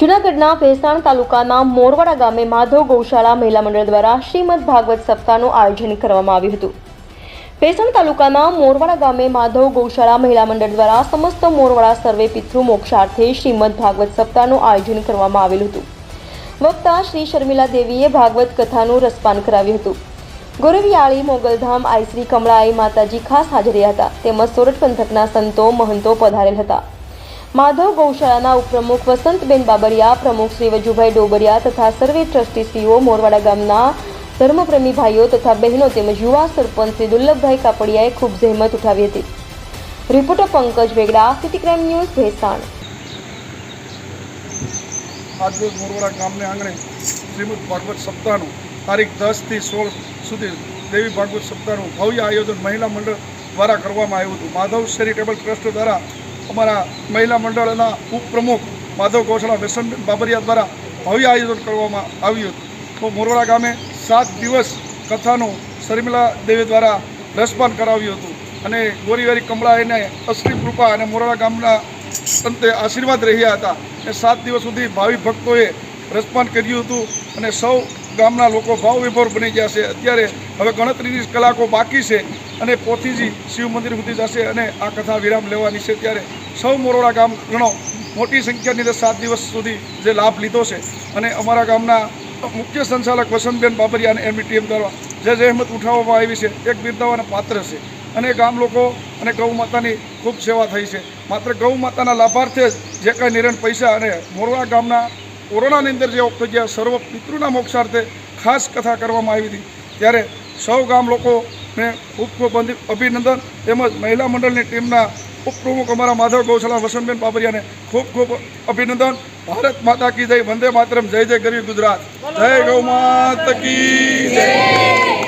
જૂનાગઢના ભેસાણ તાલુકાના મોરવાડા ગામે માધવ ગૌશાળા મહિલા મંડળ દ્વારા શ્રીમદ ભાગવત સપ્તાહનું આયોજન કરવામાં આવ્યું હતું. ભેસાણ તાલુકાના મોરવાડા ગામે માધવ ગૌશાળા મહિલા મંડળ દ્વારા સમસ્ત મોરવાડા સર્વે પિતૃ મોક્ષાર્થે શ્રીમદ ભાગવત સપ્તાહનું આયોજન કરવામાં આવેલું હતું. વક્તા શ્રી શર્મિલા દેવીએ ભાગવત કથાનું રસપાન કરાવ્યું હતું. ગોરવિયાળી મોગલધામ આઈશ્રી કમળાઈ માતાજી ખાસ હાજર હતા. તેમજ સોરઠ પંથકના સંતો, મહંતો પધારેલ હતા. માધવ ગૌશાળાના ઉપપ્રમુખ વસંતબેન બાબરિયા, પ્રમુખ શ્રી વજુભાઈ ડોબરિયા તથા સર્વે ટ્રસ્ટીશ્રીઓ મોરવાડા ગામના ધર્મપ્રેમી ભાઈઓ તથા બહેનો તેમજ યુવા સરપંચ શ્રી દુર્લભભાઈ કાપડિયાએ ખૂબ જહેમત ઉઠાવી હતી. Reporter Pankaj Vegada, city crime news, Bhesan. આજે મોરવાડા ગામને આંગણે શ્રીમદ ભાગવત સપ્તાહનું તારીખ દસથી સોળ સુધી દેવી ભાગવત સપ્તાહનું ભવ્ય આયોજન મહિલા મંડળ દ્વારા કરવામાં આવ્યું હતું. માધવ ચેરિટેબલ ટ્રસ્ટ દ્વારા અમારા મહિલા મંડળના ઉપપ્રમુખ માધવ ગોસળા વ્યસનબેન બાબરિયા દ્વારા ભવ્ય આયોજન કરવામાં આવ્યું હતું. તો મોરવાડા ગામે સાત દિવસ કથાનું શર્મિલા દેવી દ્વારા રસપાન કરાવ્યું હતું અને ગોરીવારી કમળા એને અશ્રી કૃપા અને મોરવાડા ગામના અંતે આશીર્વાદ રહ્યા હતા. એ સાત દિવસ સુધી ભાવિ ભક્તોએ રસપાન કર્યું હતું અને સૌ ગામના લોકો ભાવ વિભોર બની ગયા છે. અત્યારે હવે ગણતરીની કલાકો બાકી છે અને પોથીજી શિવ મંદિર સુધી જશે અને આ કથા વિરામ લેવાની છે. ત્યારે સૌ મોરોડા ગામ ગણો મોટી સંખ્યાની અંદર સાત દિવસ સુધી જે લાભ લીધો છે. અને અમારા ગામના મુખ્ય સંચાલક વસંતબેન બાબરિયા અને એમની ટીમ દ્વારા જે જહેમત ઉઠાવવામાં આવી છે, એક બિરદાવાના પાત્ર છે. અને ગામ લોકો અને ગૌ માતાની ખૂબ સેવા થઈ છે. માત્ર ગૌ માતાના લાભાર્થે જ જે કાંઈ નિરણ પૈસા અને મોરવા ગામના કોરોનાની અંદર જે વખતે જે સર્વ પિતૃના મોક્ષાર્થે ખાસ કથા કરવામાં આવી હતી, ત્યારે સૌ ગામ લોકોને ખૂબ ખૂબ અભિનંદન. તેમજ મહિલા મંડળની ટીમના ઉપપ્રમુખ અમારા માધવ ગૌશાલા, વસંતબેન બાબરિયાને ખૂબ ખૂબ અભિનંદન. ભારત માતા કી જય, વંદે માતરમ, જય જય ગરવી ગુજરાત. જય ગૌ માત કી જય.